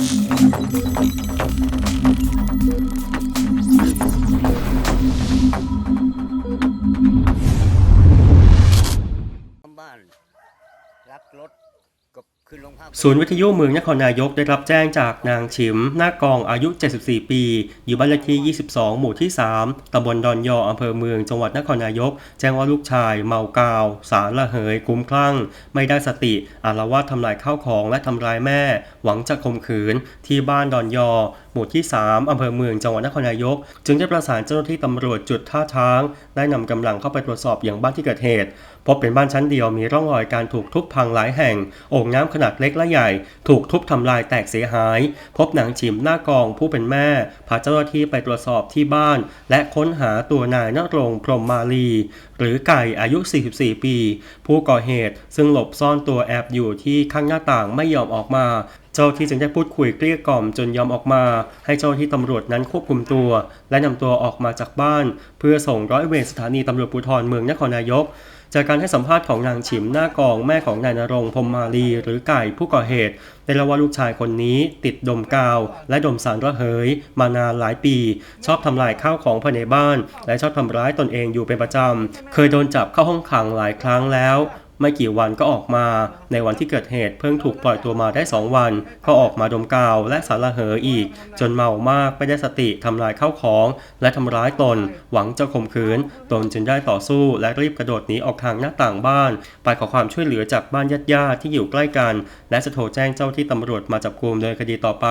บ้านรับรถ ศูนย์วิทยุเมืองนครนายกได้รับแจ้งจากนางฉิมหน้ากองอายุ 74 ปี อยู่บ้านเลขที่ 22 หมู่ที่ 3 ตำบลดอนยออำเภอเมือง จังหวัดนครนายก แจ้งว่าลูกชายเมากาว สารละเหยคลุ้มคลั่ง ไม่ได้สติอารวาสทำลายข้าวของและทำร้ายแม่ หวังจะข่มขืนที่บ้านดอนยอ หมู่ที่ 3 อำเภอเมือง จังหวัดนครนายก จึงได้ประสานเจ้าหน้าที่ตำรวจจุดท่าช้าง ได้นำกำลังเข้าไปตรวจสอบอย่างบ้านที่เกิดเหตุ พบเป็นบ้านชั้นเดียวมีร่องรอยการถูกทุบพังหลายแห่ง โอ่งน้ำขนาดเล็กและใหญ่ ถูกทุบทำลายแตกเสียหาย พบหนังฉิมหน้ากองผู้เป็นแม่ พาเจ้าหน้าที่ไปตรวจสอบที่บ้าน และค้นหาตัวนายนรงค์พรมมาลี หรือไก่อายุ 44 ปี ผู้ก่อเหตุซึ่งหลบซ่อนตัวแอบอยู่ที่ข้างหน้าต่างไม่ยอมออกมา เจ้าที่จึงได้พูดคุยเกลี้ยกล่อมจนยอมออกมา ให้เจ้าที่ตำรวจนั้นควบคุมตัว และนำตัวออกมาจากบ้าน เพื่อส่งร้อยเวรสถานีตำรวจภูธรเมืองนครนายก จากการให้สัมภาษณ์ของนางฉิมหน้ากองแม่ของนายนรงพรมมาลีหรือไก่ผู้ก่อเหตุได้เล่าว่าลูกชายคนนี้ติดดมกาว และดมสารระเหย มานานหลายปี ชอบทำลายข้าวของภายในบ้าน และชอบทำร้ายตนเองอยู่เป็นประจำ เคยโดนจับเข้าห้องขังหลายครั้งแล้ว ไม่กี่วันก็ออกมา ในวันที่เกิดเหตุเพิ่งถูกปล่อยตัวมาได้ 2 วัน ก็ออกมาดมกาวและสารระเหยอีก จนเมามากไม่ได้สติทำลายข้าวของ และทำร้ายตน หวังจะข่มขืน ตนจึงได้ต่อสู้และรีบกระโดดหนีออกทางหน้าต่างบ้าน ไปขอความช่วยเหลือจากบ้านญาติๆที่อยู่ใกล้กัน และจะโทรแจ้งเจ้าที่ตำรวจมาจับกุมโดยคดีต่อไป